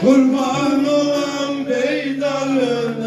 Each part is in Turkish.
Kurban olan meydanının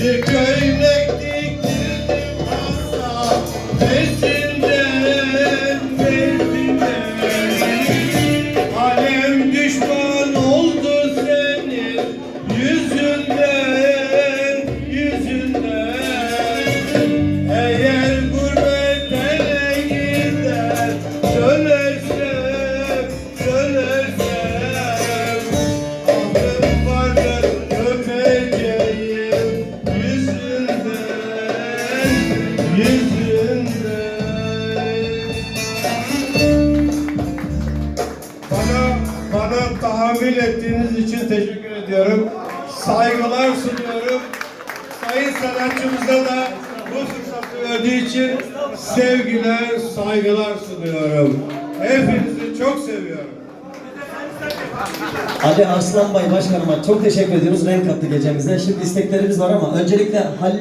Bir köylek diktirdim hasta Besinden berdine Alem düşman oldu senin yüzünden, yüzünden. Bana, tahammül ettiğiniz için teşekkür ediyorum. Saygılar sunuyorum. Sayın sanatçımıza da bu fırsatı verdiği için sevgiler, saygılar sunuyorum. Hepinizi çok seviyorum. Ali Arslanbay Başkanıma çok teşekkür ediyoruz. Renk kattı gecemize. Şimdi isteklerimiz var ama öncelikle Halil